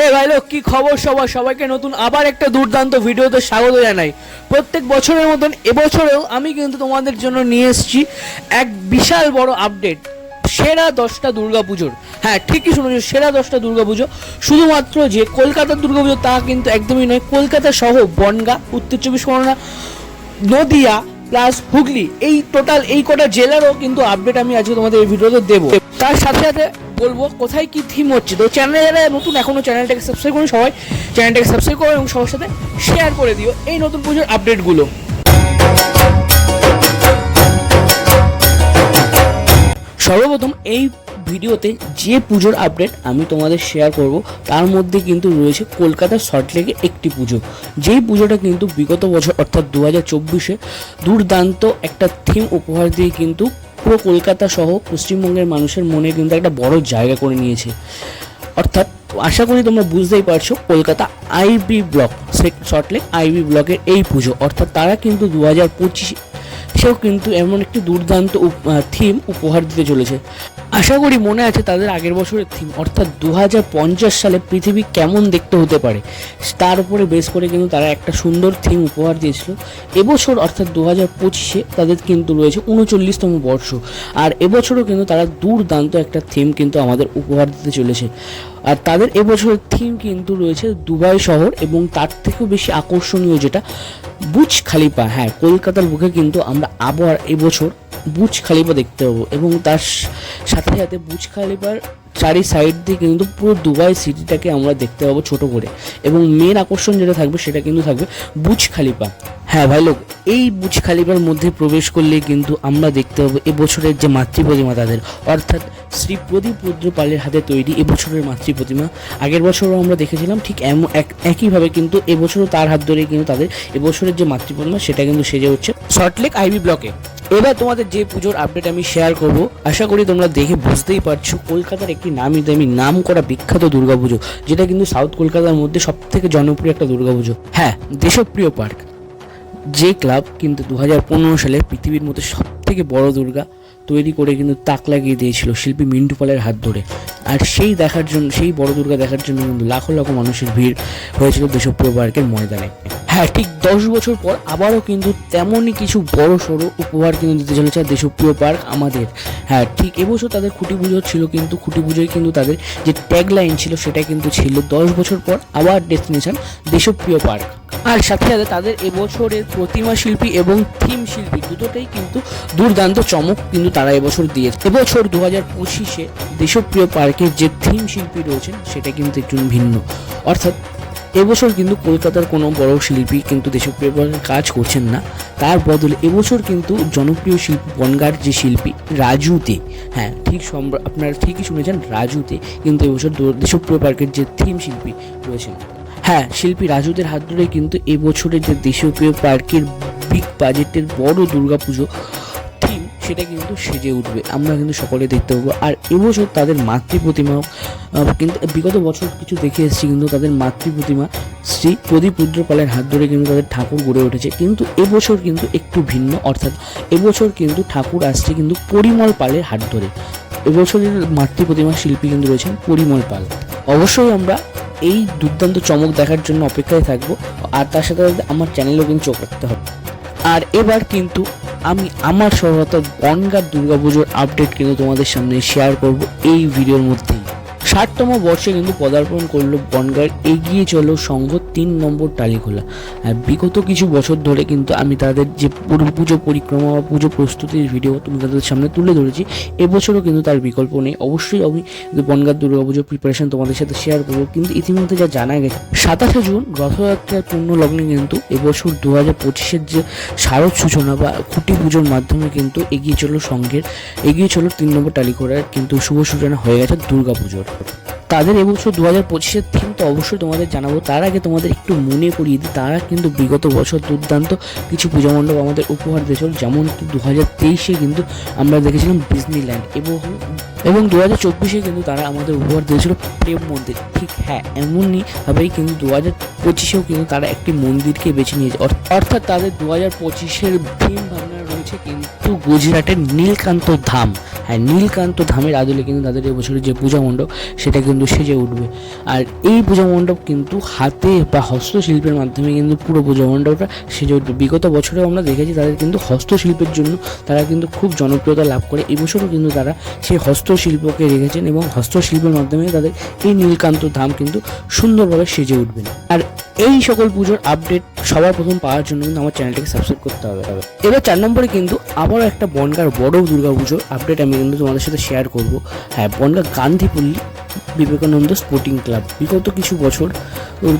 হে ভাই লোক, কি খবর সবার? সবাইকে নতুন আবার একটা দুর্দান্ত ভিডিওতে স্বাগত জানাই। প্রত্যেক বছরের মতন এবছরেও আমি কিন্তু তোমাদের জন্য নিয়ে এসেছি এক বিশাল বড় আপডেট সেরা দশটা দুর্গাপুজোর। হ্যাঁ ঠিকই শুনেছো, সেরা দশটা দুর্গাপুজো। শুধুমাত্র যে কলকাতার দুর্গাপুজো তা কিন্তু একদমই নয়, কলকাতা সহ বনগা, উত্তর চব্বিশ পরগনা, নদিয়া প্লাস হুগলি, এই টোটাল এই কটা জেলারও কিন্তু আপডেট আমি আজকে তোমাদের এই ভিডিওতে দেবো। তার সাথে সাথে বলব, কোথায় কি থিম হচ্ছে? তো চ্যানেলে যারা নতুন এখনও চ্যানেলটাকে সাবস্ক্রাইব করুন সবাই চ্যানেলটাকে সাবস্ক্রাইব করো এবং সবার সাথে শেয়ার করে দিও এই নতুন পুজোর আপডেটগুলো সর্বপ্রথম এই ভিডিওতে যে পুজোর আপডেট আমি তোমাদের শেয়ার করব, তার মধ্যে কিন্তু রয়েছে কলকাতার সল্টলেকে একটি পুজো। যেই পুজোটা কিন্তু বিগত বছর, অর্থাৎ দু হাজার চব্বিশে দুর্দান্ত একটা থিম উপহার দিয়ে কিন্তু পুরো কলকাতা সহ পশ্চিমবঙ্গের মানুষের মনে কিন্তু একটা বড় জায়গা করে নিয়েছে। অর্থাৎ আশা করি তোমরা বুঝতেই পারছ, Kolkata IB block Salt Lake IB ব্লকের এই পুজো। অর্থাৎ তারা কিন্তু দু হাজার পঁচিশেও কিন্তু এমন একটি দুর্দান্ত থিম উপহার দিতে চলেছে। আশা করি মনে আছে তাদের আগের বছরের থিম অর্থাৎ দু হাজার পঞ্চাশ সালে পৃথিবী কেমন দেখতে হতে পারে। তার উপরে বেস করে কিন্তু তারা একটা সুন্দর থিম উপহার দিয়েছিল। এবছর অর্থাৎ দু হাজার পঁচিশে তাদের কিন্তু রয়েছে উনচল্লিশতম বর্ষ। আর এবছরও কিন্তু তারা দুর্দান্ত একটা থিম কিন্তু আমাদের উপহার দিতে চলেছে। আর তাদের এবছরের থিম কিন্তু রয়েছে দুবাই শহর এবং তার থেকেও বেশি আকর্ষণীয় যেটা বুজ খালিফা। হ্যাঁ কলকাতার বুকে কিন্তু আমরা আবার এবছর বুজ খালিফা দেখতে পাবো। এবং তার সাথে সাথে বুজ খালিফার চারি সাইড দিয়ে কিন্তু পুরো দুবাই সিটিটাকে আমরা দেখতে পাবো ছোট করে। এবং মেন আকর্ষণ যেটা থাকবে সেটা কিন্তু থাকবে বুজ খালিফা। হ্যাঁ ভাই, লোক, এই বুজ খালিফার মধ্যে প্রবেশ করলে কিন্তু আমরা দেখতে পাবো এবছরের যে মাতৃ প্রতিমা তাদের। অর্থাৎ শ্রী প্রদীপ রুদ্র পালের হাতে তৈরি এবছরের মাতৃ প্রতিমা আগের বছরও আমরা দেখেছিলাম ঠিক এমন এক- একইভাবে কিন্তু এবছরও তার হাত ধরে কিন্তু তাদের এবছরের যে মাতৃ প্রতিমা সেটা কিন্তু সেজে হচ্ছে সল্টলেক আইবি ব্লকে এবার তোমাদের যে পুজোর আপডেট আমি শেয়ার করব, আশা করি তোমরা দেখে বুঝতেই পারছ, কলকাতার একটি নামি দামি নাম করা বিখ্যাত দুর্গাপুজো, যেটা কিন্তু সাউথ কলকাতার মধ্যে সব থেকে জনপ্রিয় একটা দুর্গাপুজো। হ্যাঁ দেশপ্রিয় পার্ক যে ক্লাব কিন্তু দু হাজার পনেরো সালে পৃথিবীর মধ্যে সব থেকে বড় দুর্গা তৈরি করে কিন্তু তাক লাগিয়ে দিয়েছিল শিল্পী মিন্টু পালের হাত ধরে। আর সেই দেখার জন্য, সেই বড় দুর্গা দেখার জন্য কিন্তু লাখো লাখো মানুষের ভিড় হয়েছিল দেশপ্রিয় পার্কের ময়দানে। হ্যাঁ ঠিক দশ বছর পর আবারও কিন্তু তেমনই কিছু বড় সড়ো উপহার কিন্তু দিতে চলেছে দেশপ্রিয় পার্ক আমাদের। হ্যাঁ ঠিক এবছর তাদের খুঁটি পুজো ছিল কিন্তু, খুঁটি পুজোয় কিন্তু তাদের যে ট্যাগলাইন ছিল সেটা কিন্তু ছিল দশ বছর পর আবার ডেস্টিনেশন দেশপ্রিয় পার্ক। আর সাথে সাথে তাদের এবছরের প্রতিমা শিল্পী এবং থিম শিল্পী দুটোতেই কিন্তু দুর্দান্ত চমক কিন্তু তারা এবছর দিয়েছে। এবছর দু হাজার পঁচিশে দেশপ্রিয় পার্কের যে থিম শিল্পী রয়েছেন, সেটা কিন্তু একটু ভিন্ন। অর্থাৎ এবছর কিন্তু কলকাতার কোনো বড় শিল্পী কিন্তু দেশপ্রিয় কাজ করছেন না। তার বদলে এবছর কিন্তু জনপ্রিয় শিল্পী বনগার যে শিল্পী রাজুতে হ্যাঁ ঠিক আপনারা ঠিকই শুনেছেন রাজুতে কিন্তু এবছর দেশপ্রিয় পার্কের যে থিম শিল্পী রয়েছেন। হ্যাঁ শিল্পী রাজুদের হাত ধরে কিন্তু এবছরের যে দেশপ্রিয় পার্কের বিগ বাজেটের বড় দুর্গাপুজো সেটা কিন্তু সেজে উঠবে। আমরা কিন্তু সকলে দেখতে পাবো। আর এবছর তাদের মাতৃ প্রতিমাও কিন্তু বিগত বছর কিছু দেখে এসেছি, কিন্তু তাদের মাতৃ প্রতিমা শ্রী প্রদীপ রুদ্রপালের হাত ধরে কিন্তু তাদের ঠাকুর গড়ে উঠেছে। কিন্তু এবছর কিন্তু একটু ভিন্ন, অর্থাৎ এবছর কিন্তু ঠাকুর আসছে কিন্তু পরিমল পালের হাত ধরে। এবছরের মাতৃ প্রতিমা শিল্পী কিন্তু রয়েছেন পরিমল পাল। অবশ্যই আমরা এই দুর্দান্ত চমক দেখার জন্য অপেক্ষায় থাকব। আর তার সাথে সাথে আমার চ্যানেলও কিন্তু চোখ রাখতে হবে। আর এবার কিন্তু আমি আমার সর্বত বনগার দুর্গাপুজোর আপডেট কিন্তু তোমাদের সামনে শেয়ার করব এই ভিডিওর মধ্যেই। ষাটতম বর্ষে কিন্তু পদার্পণ করল বনগার এগিয়ে চলো সংঘ তিন নম্বর টালিখোলা। আর বিগত কিছু বছর ধরে কিন্তু আমি তাদের যে পুজো পরিক্রমা বা পুজো প্রস্তুতির ভিডিও তুমি তাদের সামনে তুলে ধরেছি, এবছরও কিন্তু তার বিকল্প নেই। অবশ্যই আমি বনগার দুর্গাপুজোর প্রিপারেশন তোমাদের সাথে শেয়ার করব। কিন্তু ইতিমধ্যে যা জানা গেছে, সাতাশে জুন রথযাত্রার পূর্ণ লগ্নে কিন্তু এবছর দু হাজার পঁচিশের যে শারদ সূচনা বা খুঁটি পুজোর মাধ্যমে কিন্তু এগিয়ে চলো সংঘের, এগিয়ে চলো তিন নম্বর টালিকোড়ার কিন্তু শুভ সূচনা হয়ে গেছে দুর্গাপুজোর। তাদের এবছর দু হাজার পঁচিশের থিম তো অবশ্যই তোমাদের জানাব। তার আগে তোমাদের একটু মনে করিয়ে দিই, তারা কিন্তু বিগত বছর দুর্দান্ত কিছু পূজা মণ্ডপ আমাদের উপহার দিয়েছিল, যেমন কি দু হাজার তেইশে কিন্তু আমরা দেখেছিলাম ডিজনিল্যান্ড এবং এবং দু হাজার চব্বিশে কিন্তু তারা আমাদের উপহার দিয়েছিল প্রেম মন্দির। ঠিক হ্যাঁ এমনই ভাবেই কিন্তু দু হাজার পঁচিশেও কিন্তু তারা একটি মন্দিরকে বেছে নিয়েছে। অর্থ- অর্থাৎ তাদের দু হাজার পঁচিশের থিম ভাবনা রয়েছে কিন্তু গুজরাটের নীলকান্ত ধাম। হ্যাঁ নীলকান্ত ধামের আদলে কিন্তু তাদের এবছরের যে পূজা মণ্ডপ, সেটা কিন্তু সেজে উঠবে। আর এই পূজা মণ্ডপ কিন্তু হাতে বা হস্তশিল্পের মাধ্যমে কিন্তু পুরো পূজা মণ্ডপটা সেজে উঠবে। বিগত বছরেও আমরা দেখেছি তাদের কিন্তু হস্তশিল্পের জন্য তারা কিন্তু খুব জনপ্রিয়তা লাভ করে। এবছরও কিন্তু তারা সেই হস্তশিল্পকে রেখেছেন এবং হস্তশিল্পের মাধ্যমে তাদের এই নীলকান্ত ধাম কিন্তু সুন্দরভাবে সেজে উঠবেন আর এই সকল পুজোর আপডেট সবার প্রথম পাওয়ার জন্য কিন্তু আমার চ্যানেলটিকে সাবস্ক্রাইব করতে হবে। এবার চার নম্বরে কিন্তু আবারও একটা বনগার বড় দুর্গা পুজোর আপডেট আমি কিন্তু তোমাদের সাথে শেয়ার করব। হ্যাঁ বনগা গান্ধীপল্লী বিবেকানন্দ স্পোর্টিং ক্লাব। বিগত কিছু বছর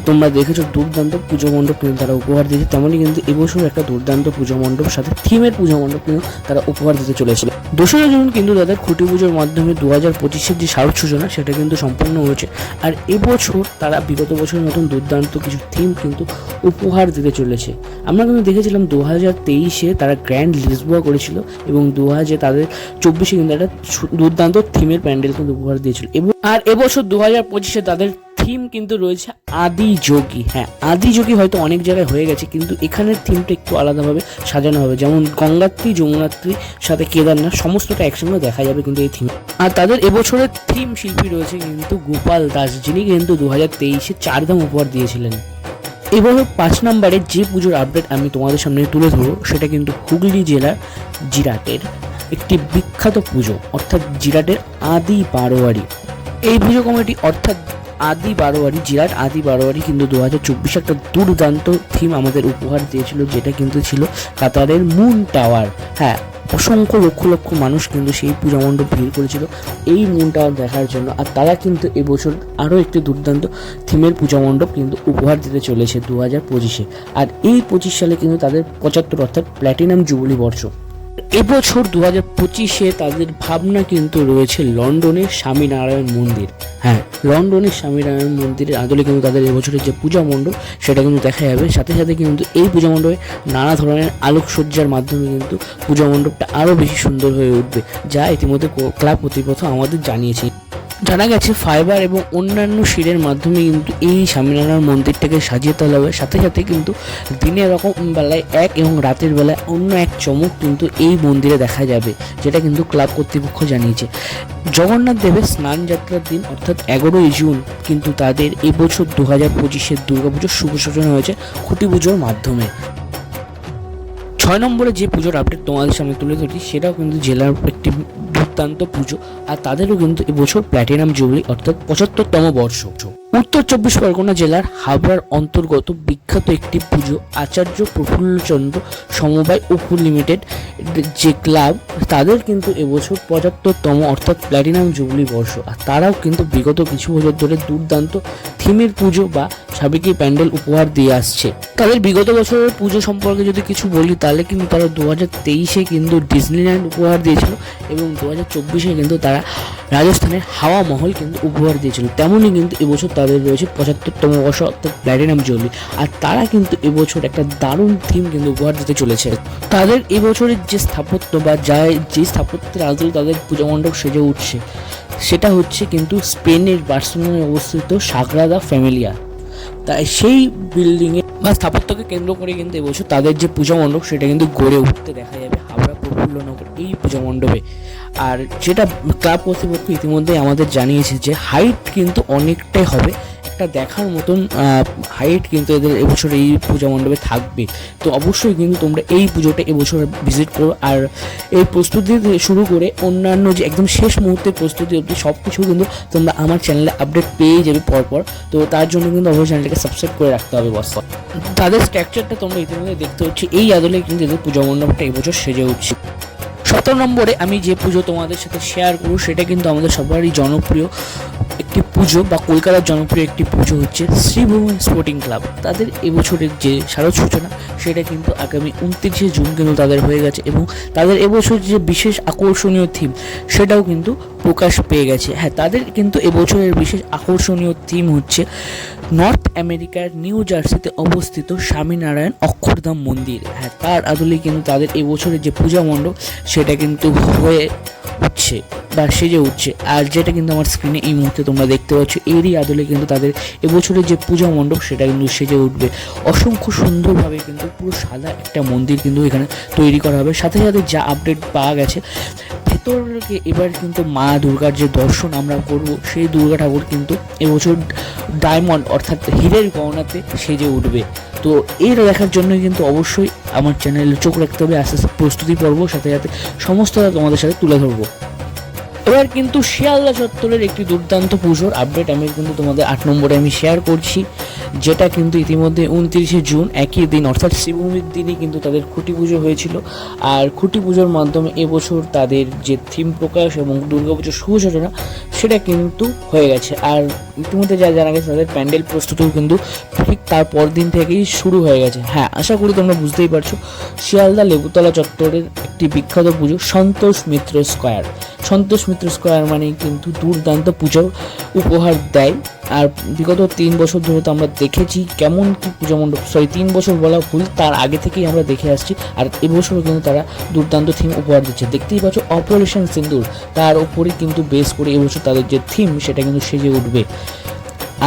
তোমরা দেখেছ দুর্দান্ত পুজো মণ্ডপ কিন্তু তারা উপহার দিয়েছে। তেমনই কিন্তু এবছর একটা দুর্দান্ত পুজো মণ্ডপ, সাথে থিমের পুজো মণ্ডপ কিন্তু তারা উপহার দিতে চলেছিল। দোসরা জুন কিন্তু তাদের খুঁটি পুজোর মাধ্যমে দু হাজার পঁচিশের যে শারদ সূচনা, সেটা কিন্তু সম্পন্ন হয়েছে। আর এবছর তারা বিগত বছরের মতন দুর্দান্ত কিছু থিম কিন্তু উপহার দিতে চলেছে। আমরা কিন্তু দেখেছিলাম দু হাজার তেইশে তারা গ্র্যান্ড লিসবোয়া করেছিল এবং দু হাজার তাদের চব্বিশে কিন্তু একটা দুর্দান্ত থিমের প্যান্ডেল কিন্তু উপহার দিয়েছিল। এবং আর এবছর দু হাজার পঁচিশে তাদের থিম কিন্তু রয়েছে আদি যোগী। হ্যাঁ আদি যোগী হয়তো অনেক জায়গায় হয়ে গেছে, কিন্তু এখানের থিমটা একটু আলাদাভাবে সাজানো হবে। যেমন গঙ্গাত্রী, যমুনাত্রী, সাথে কেদারনাথ, সমস্তটা একসঙ্গে দেখা যাবে কিন্তু এই থিম আর তাদের এবছরের থিম শিল্পী রয়েছে কিন্তু গোপাল দাস, যিনি কিন্তু দু হাজার তেইশে চারধাম উপহার দিয়েছিলেন। এবার পাঁচ নম্বরে যে পুজোর আপডেট আমি তোমাদের সামনে তুলে ধরবো, সেটা কিন্তু হুগলি জেলার জিরাটের একটি বিখ্যাত পুজো, অর্থাৎ জিরাটের আদি বারোয়ারি। এই পুজো কমিটি অর্থাৎ আদি বারোয়ারি, জিরাট আদি বারোয়ারি কিন্তু দু হাজার চব্বিশে একটা দুর্দান্ত থিম আমাদের উপহার দিয়েছিল, যেটা কিন্তু ছিল কাতারের মুন টাওয়ার হ্যাঁ অসংখ্য লক্ষ লক্ষ মানুষ কিন্তু সেই পূজা মণ্ডপ ভিড় করেছিল এই মুন টাওয়ার দেখার জন্য। আর তারা কিন্তু এবছর আরও একটি দুর্দান্ত থিমের পূজা মণ্ডপ কিন্তু উপহার দিতে চলেছে দু হাজার পঁচিশে। আর এই পঁচিশ সালে কিন্তু তাদের পঁচাত্তর অর্থাৎ প্ল্যাটিনাম জুবলি বর্ষ। এবছর দু হাজার পঁচিশে তাদের ভাবনা কিন্তু রয়েছে লন্ডনের স্বামীনারায়ণ মন্দির। হ্যাঁ লন্ডনের স্বামীনারায়ণ মন্দিরের আদলে কিন্তু তাদের এবছরের যে পূজা মণ্ডপ, সেটা কিন্তু দেখা যাবে। সাথে সাথে কিন্তু এই পূজা মণ্ডপে নানা ধরনের আলোকসজ্জার মাধ্যমে কিন্তু পূজা মণ্ডপটা আরও বেশি সুন্দর হয়ে উঠবে, যা ইতিমধ্যে ক্লাব কর্তৃপক্ষ আমাদের জানিয়েছে। জানা গেছে ফাইবার এবং অন্যান্য শিরের মাধ্যমে কিন্তু এই স্বামীনারায়ণ মন্দিরটাকে সাজিয়ে তোলা হবে। সাথে সাথে কিন্তু দিনের রকম বেলায় এক এবং রাতের বেলায় অন্য এক চমক কিন্তু এই মন্দিরে দেখা যাবে, যেটা কিন্তু ক্লাব কর্তৃপক্ষ জানিয়েছে। জগন্নাথ দেবের স্নান যাত্রার দিন, অর্থাৎ এগারোই জুন, কিন্তু তাদের এবছর দু হাজার পঁচিশের দুর্গাপুজোর শুভ সূচনা হয়েছে খুঁটি পুজোর মাধ্যমে। ছয় নম্বরে যে পুজোর আপডেট তোমাদের সামনে তুলে ধরছি, সেটাও কিন্তু জেলার একটি দুর্দান্ত পুজো আর তাদেরও কিন্তু এবছর প্ল্যাটিনাম জুবলি অর্থাৎ পঁচাত্তরতম বর্ষ। উত্তর চব্বিশ পরগনা জেলার হাবড়ার অন্তর্গত বিখ্যাত একটি পুজো আচার্য প্রফুল্লচন্দ্র সমবায় অপু লিমিটেড, যে ক্লাব, তাদের কিন্তু এবছর পঁচাত্তরতম অর্থাৎ প্ল্যাটিনাম জুবলি বর্ষ। আর তারাও কিন্তু বিগত কিছু বছর ধরে দুর্দান্ত থিমের পুজো বা সাবেকি প্যান্ডেল উপহার দিয়ে আসছে। তাদের বিগত বছরের পুজো সম্পর্কে যদি কিছু বলি, তাহলে কিন্তু তারা দু হাজার তেইশে কিন্তু ডিজনিল্যান্ড উপহার দিয়েছিল এবং দু হাজার চব্বিশে কিন্তু তারা রাজস্থানের হাওয়া মহল কিন্তু উপহার দিয়েছিল। তেমনই কিন্তু এবছর তাদের রয়েছে পঁচাত্তরতম বর্ষ, অর্থাৎ প্ল্যাটিনাম জলি আর তারা কিন্তু এবছর একটা দারুণ থিম কিন্তু উপহার দিতে চলেছে। তাদের এবছরের যে স্থাপত্য বা যা যে স্থাপত্যের আদলে তাদের পূজা মণ্ডপ সেজে উঠছে, সেটা হচ্ছে কিন্তু স্পেনের বার্সেলোনায় অবস্থিত সাগরাদা ফ্যামিলিয়া। তাই সেই বিল্ডিংয়ে বা স্থাপত্যকে কেন্দ্র করে কিন্তু এবছর তাদের যে পূজা মণ্ডপ, সেটা কিন্তু গড়ে উঠতে দেখা যাবে। হাওড়া প্রফুল্লনগর এই পুজো মণ্ডপে। আর যেটা ক্লাব কর্তৃপক্ষ ইতিমধ্যেই আমাদের জানিয়েছে যে হাইট কিন্তু অনেকটাই হবে। একটা দেখার মতন হাইট কিন্তু এদের এবছর এই পূজা মণ্ডপে থাকবে। তো অবশ্যই কিন্তু তোমরা এই পুজোটা এবছর ভিজিট করো। আর এই প্রস্তুতি শুরু করে অন্যান্য যে একদম শেষ মুহূর্তের প্রস্তুতি অবধি সব কিছু কিন্তু তোমরা আমার চ্যানেলে আপডেট পেয়ে যাবে পরপর। তো তার জন্য কিন্তু অবশ্যই চ্যানেলটাকে সাবস্ক্রাইব করে রাখতে হবে বস তাদের স্ট্রাকচারটা তোমরা ইতিমধ্যে দেখতে হচ্ছে এই আদলে কিন্তু এদের পূজা মণ্ডপটা এবছর সেজে উঠছে। সতেরো নম্বরে আমি যে পুজো তোমাদের সাথে শেয়ার করব, সেটা কিন্তু আমাদের সবারই জনপ্রিয়। একটি পুজো বা কলকাতার জনপ্রিয় একটি পুজো হচ্ছে শ্রীভুবন স্পোর্টিং ক্লাব তাদের এবছরের যে শারদ সূচনা, সেটা কিন্তু আগামী উনত্রিশে জুন কিন্তু তাদের হয়ে গেছে এবং তাদের এবছর যে বিশেষ আকর্ষণীয় থিম সেটাও কিন্তু প্রকাশ পেয়ে গেছে। হ্যাঁ তাদের কিন্তু এবছরের বিশেষ আকর্ষণীয় থিম হচ্ছে নর্থ আমেরিকার নিউ জার্সিতে অবস্থিত স্বামীনারায়ণ অক্ষরধাম মন্দির। হ্যাঁ তার আদলে কিন্তু তাদের এবছরের যে পূজা মণ্ডপ, সেটা কিন্তু হয়ে উঠছে। বা সেজে উঠছে। আর যেটা কিন্তু আমার স্ক্রিনে এই মুহূর্তে তোমরা দেখতে পাচ্ছ, এরই আদলে কিন্তু তাদের এবছরের যে পূজা মণ্ডপ, সেটা কিন্তু সেজে উঠবে। অসংখ্য সুন্দরভাবে কিন্তু পুরো সাদা একটা মন্দির কিন্তু এখানে তৈরি করা হবে। সাথে সাথে যা আপডেট পাওয়া গেছে চত্বরকে এবার কিন্তু মা দুর্গার যে দর্শন আমরা করব, সেই দুর্গা ঠাকুর কিন্তু এবছর ডায়মন্ড অর্থাৎ হীরের গহনাতে সেজে উঠবে। তো এর দেখার জন্য কিন্তু অবশ্যই আমার চ্যানেলে চোখ রাখতে হবে। আস্তে আস্তে প্রস্তুতি পর্ব, সাথে সাথে সমস্তটা তোমাদের সাথে তুলে ধরবো। এবার কিন্তু শিয়ালদা চত্বরের একটি দুর্দান্ত পুজোর আপডেট আমি কিন্তু তোমাদের আট নম্বরে আমি শেয়ার করছি, যেটা কিন্তু ইতিমধ্যে উনত্রিশে জুন একই দিন, অর্থাৎ শিবভূমির দিনই কিন্তু তাদের খুঁটি পুজো হয়েছিল। আর খুঁটি পুজোর মাধ্যমে এবছর তাদের যে থিম প্রকাশ এবং দুর্গাপুজোর শুভ সূচনা সেটা কিন্তু হয়ে গেছে। আর ইতিমধ্যে যা জানা গেছে, তাদের প্যান্ডেল প্রস্তুতিও কিন্তু ঠিক তার পর দিন থেকেই শুরু হয়ে গেছে। হ্যাঁ আশা করি তোমরা বুঝতেই পারছ, শিয়ালদা লেবুতলা চত্বরের একটি বিখ্যাত পুজো, সন্তোষ মিত্র স্কোয়ার। সন্তোষ মিত্র স্কোয়ার মানে কিন্তু দুর্দান্ত পুজো উপহার দেয়। আর বিগত তিন বছর ধরে তো আমরা দেখেছি কেমন কি পুজো মণ্ডপ সরি তিন বছর বলা ভুল, তার আগে থেকেই আমরা দেখে আসছি। আর এবছরও কিন্তু তারা দুর্দান্ত থিম উপহার দিচ্ছে। দেখতেই পাচ্ছ অপারেশন সিন্দুর তার উপরে কিন্তু বেস করে এবছর তাদের যে থিম সেটা কিন্তু সেজে উঠবে।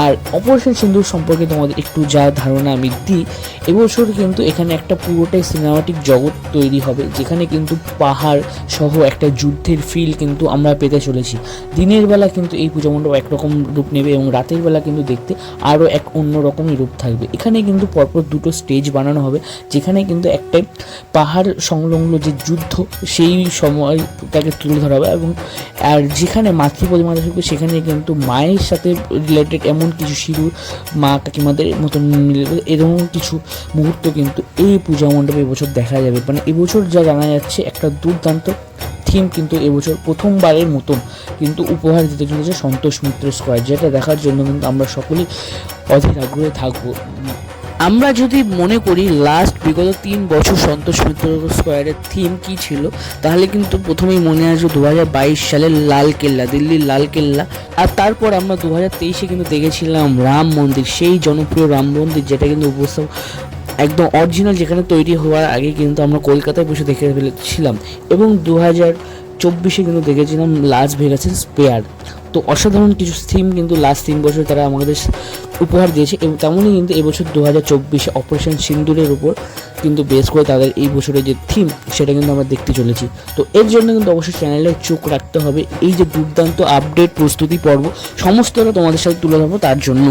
আর অপারেশন সিন্দুর সম্পর্কে তোমাদের একটু যা ধারণা আমি দিই, এবছর কিন্তু এখানে একটা পুরোটাই সিনেমাটিক জগৎ তৈরি হবে, যেখানে কিন্তু পাহাড় সহ একটা যুদ্ধের ফিল কিন্তু আমরা পেতে চলেছি। দিনের বেলা কিন্তু এই পূজা মণ্ডপ একরকম রূপ নেবে এবং রাতের বেলা কিন্তু দেখতে আরও এক অন্য রকমই রূপ থাকবে। এখানে কিন্তু পরপর দুটো স্টেজ বানানো হবে, যেখানে কিন্তু একটাই পাহাড় সংলগ্ন যে যুদ্ধ, সেই সময়টাকে তুলে ধরা হবে এবং আর যেখানে মাতৃ প্রতিমা থাকবে, সেখানে কিন্তু মায়ের সাথে রিলেটেড এমন কিছু সিঁদুর মা কাকিমাদের মতন মিলে এরকম কিছু মুহূর্ত কিন্তু এই পূজা মণ্ডপে এবছর দেখা যাবে। মানে এবছর যা জানা যাচ্ছে, একটা দুর্দান্ত থিম কিন্তু এবছর প্রথমবারের মতন কিন্তু উপহার দিতে চলেছে সন্তোষ মিত্র স্কোয়ার যেটা দেখার জন্য কিন্তু আমরা সকলেই অধীর আগ্রহে থাকব। আমরা যদি মনে করি লাস্ট বিগত তিন বছর সন্তোষ মিত্র স্কোয়ারের থিম কি ছিল, তাহলে কিন্তু প্রথমেই মনে আসবে দু হাজার বাইশ সালের লাল কেল্লা, দিল্লির লাল কেল্লা। আর তারপর আমরা দু হাজার তেইশে কিন্তু দেখেছিলাম রাম মন্দির, সেই জনপ্রিয় রাম মন্দির, যেটা কিন্তু উপস্থাপ একদম অরিজিনাল যেখানে তৈরি হওয়ার আগে কিন্তু আমরা কলকাতায় বসে দেখে ফেলেছিলাম এবং দু হাজার চব্বিশে কিন্তু দেখেছিলাম লাস ভেগাসের স্পেয়ার তো অসাধারণ কিছু থিম কিন্তু লাস্ট তিন বছর তারা আমাদের উপহার দিয়েছে এবং তেমনই কিন্তু এবছর দু হাজার চব্বিশে অপারেশন সিন্দুরের উপর কিন্তু বেস করে তাদের এই বছরের যে থিম সেটা কিন্তু আমরা দেখতে চলেছি। তো এর জন্য কিন্তু অবশ্যই চ্যানেলে চোখ রাখতে হবে। এই যে দুর্দান্ত আপডেট প্রস্তুতি পর্ব, সমস্তটা তোমাদের সাথে তুলে ধরবো তার জন্য।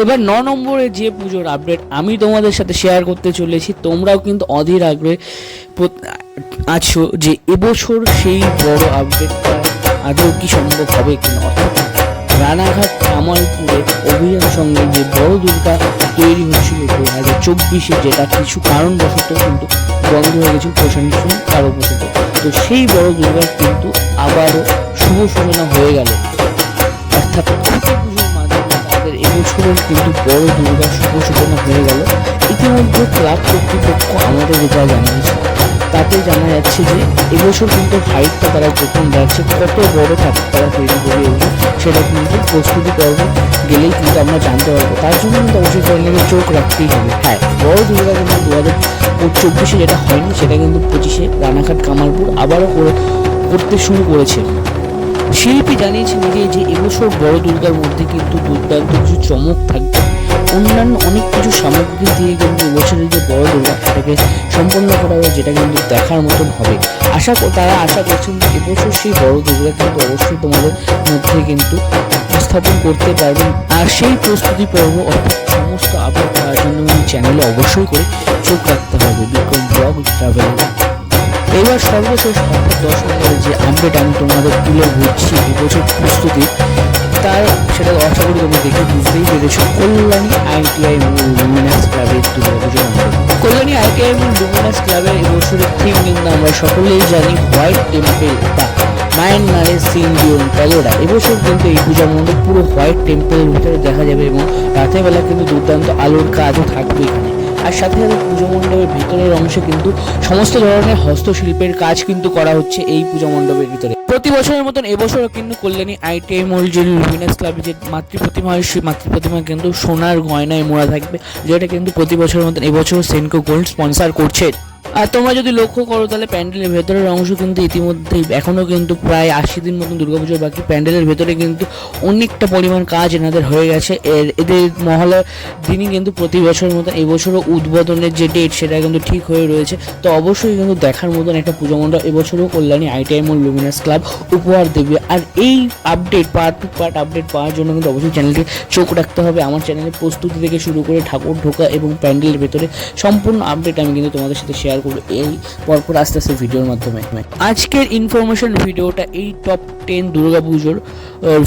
এবার ন নম্বরে যে পুজোর আপডেট আমি তোমাদের সাথে শেয়ার করতে চলেছি, তোমরাও কিন্তু অধীর আগ্রহে আছো যে এবছর সেই বড় আপডেটটা আদৌ কি সম্ভব হবে কিনা অর্থাৎ রানাঘাট কামালপুরে অভিযান সঙ্গে যে বড় দুর্গা তৈরি হচ্ছিল দু হাজার চব্বিশে, যেটা কিছু কারণবশত কিন্তু বন্ধ হয়ে গেছিল প্রশাসন কারণবশত তো সেই বড় দুর্গার কিন্তু আবারও শুভ সূচনা হয়ে গেল। অর্থাৎ তাদের এবছরের কিন্তু বড় দুর্গা শুভ সূচনা হয়ে গেল। ইতিমধ্যে ক্লাব কর্তৃপক্ষ আমাদের যা জানিয়েছে। তাতে জানা যাচ্ছে যে এবছর কিন্তু হাইটটা তারা যখন যাচ্ছে কত বড় ঠাকুর তারা তৈরি করে সেটা কিন্তু প্রস্তুতি পর্ব গেলেই কিন্তু আমরা জানতে পারব। তার জন্য কিন্তু অবশ্যই চ্যানেলে চোখ রাখতেই হবে। হ্যাঁ বড় দুর্গা কিন্তু দু হাজার চব্বিশে যেটা হয়নি, সেটা কিন্তু পঁচিশে রানাঘাট কামালপুর আবারও করে করতে শুরু করেছে। শিল্পী জানিয়েছেন নিজে যে এবছর বড় দুর্গার মধ্যে কিন্তু দুর্দান্ত কিছু চমক থাকবে। অন্যান্য অনেক কিছু সামগ্রী দিয়ে কিন্তু এবছরের যে বড় দুর্গা সেটাকে সম্পন্ন করা হবে যেটা কিন্তু দেখার মতন হবে। আশা তারা আশা করছেন যে এবছর সেই বড় দুর্গা কিন্তু অবশ্যই তোমাদের মধ্যে কিন্তু উপস্থাপন করতে পারবেন। আর সেই প্রস্তুতি পর্ব অর্থাৎ সমস্ত আপডেট পাওয়ার জন্য চ্যানেলে অবশ্যই করে চোখ রাখতে হবে। বিক্রম ব্লগ ট্রাভেল এবার সর্বশেষ অর্থাৎ দশ নম্বরে যে আপডেট আমি তোমাদের তুলে ধরছি এবছর প্রস্তুতি তার সেটা আশা করি তোমরা দেখে বুঝতেই পেরেছ। কল্যাণী আইটিআই লুমিনাস ক্লাবের দুর্গাপুজো কল্যাণী আইটিআই এবং লুমিনাস ক্লাবের এবছরের থিম কিন্তু আমরা সকলেই জানি, হোয়াইট টেম্পেল বা মায়ানমারের সিন্ডিয়ন প্যালোডা এবছর কিন্তু এই পূজা মণ্ডপ পুরো হোয়াইট টেম্পেলের ভিতরে দেখা যাবে এবং রাতের বেলা কিন্তু দুর্দান্ত আলোর কাজও থাকবে এখানে। আর সাথে সাথে পুজো মণ্ডপের ভিতরের অংশে কিন্তু সমস্ত ধরনের হস্তশিল্পের কাজ কিন্তু করা হচ্ছে এই পুজো মণ্ডপের ভিতরে। প্রতি বছরের মতন এবছরও কিন্তু কল্যাণী আইটিআই মল যে লুমিনাস ক্লাবে, যে মাতৃ প্রতিমা হয় সেই মাতৃ প্রতিমা কিন্তু সোনার গয়নায় মোড়া থাকবে, যেটা কিন্তু প্রতি বছরের মতন এবছর সেনকো গোল্ড স্পন্সার করছে। আর তোমরা যদি লক্ষ্য করো, তাহলে প্যান্ডেলের ভেতরের অংশ কিন্তু ইতিমধ্যেই এখনও কিন্তু প্রায় আশি দিন মতন দুর্গাপুজোর বাকি। প্যান্ডেলের ভেতরে কিন্তু অনেকটা পরিমাণ কাজ এনাদের হয়ে গেছে। এর, এদের মহলার দিনই কিন্তু প্রতি বছরের মতন এবছরও উদ্বোধনের যে ডেট সেটা কিন্তু ঠিক হয়ে রয়েছে। তো অবশ্যই কিন্তু দেখার মতন একটা পুজো মণ্ডপ। এবছরও Kalyani ITI mall Luminous club উপহার দেবে। আর এই update part two part update পাওয়ার জন্য কিন্তু অবশ্যই চ্যানেলটি চোখ রাখতে হবে। আমার চ্যানেলের প্রস্তুতি থেকে শুরু করে ঠাকুর ঢোকা এবং প্যান্ডেলের ভেতরে সম্পূর্ণ আপডেট আমি কিন্তু তোমাদের সাথে শেয়ার করব। এই পরপর আস্তে আস্তে ভিডিওর মাধ্যমে। আজকের ইনফরমেশন ভিডিওটা এই টপ টেন পুজোর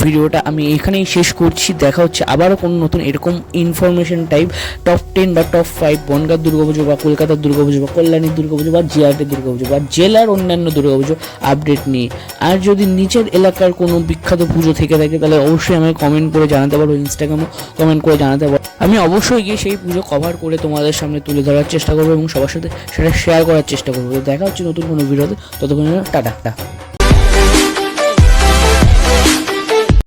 ভিডিওটা আমি এখানেই শেষ করছি। দেখা হচ্ছে আবারও কোনো নতুন এরকম ইনফরমেশন টাইপ টপ টেন বা টপ ফাইভ বনগাঁ দুর্গাপুজো বা কলকাতার দুর্গাপুজো বা কল্যাণীর দুর্গাপুজো বা জিআরটির দুর্গাপুজো বা জেলার অন্যান্য দুর্গাপুজো আপডেট নিয়ে। আর যদি নিচের এলাকার কোনো বিখ্যাত পুজো থেকে থাকে, তাহলে অবশ্যই আমাকে কমেন্ট করে জানাতে পারো ইনস্টাগ্রামে কমেন্ট করে জানাতে পারো। আমি অবশ্যই গিয়ে সেই পুজো কভার করে তোমাদের সামনে তুলে ধরার চেষ্টা করব এবং সবার সাথে সেটা শেয়ার করার চেষ্টা করব। দেখা হচ্ছে নতুন কোনো ভিডিওতে। ততক্ষণ টাটা।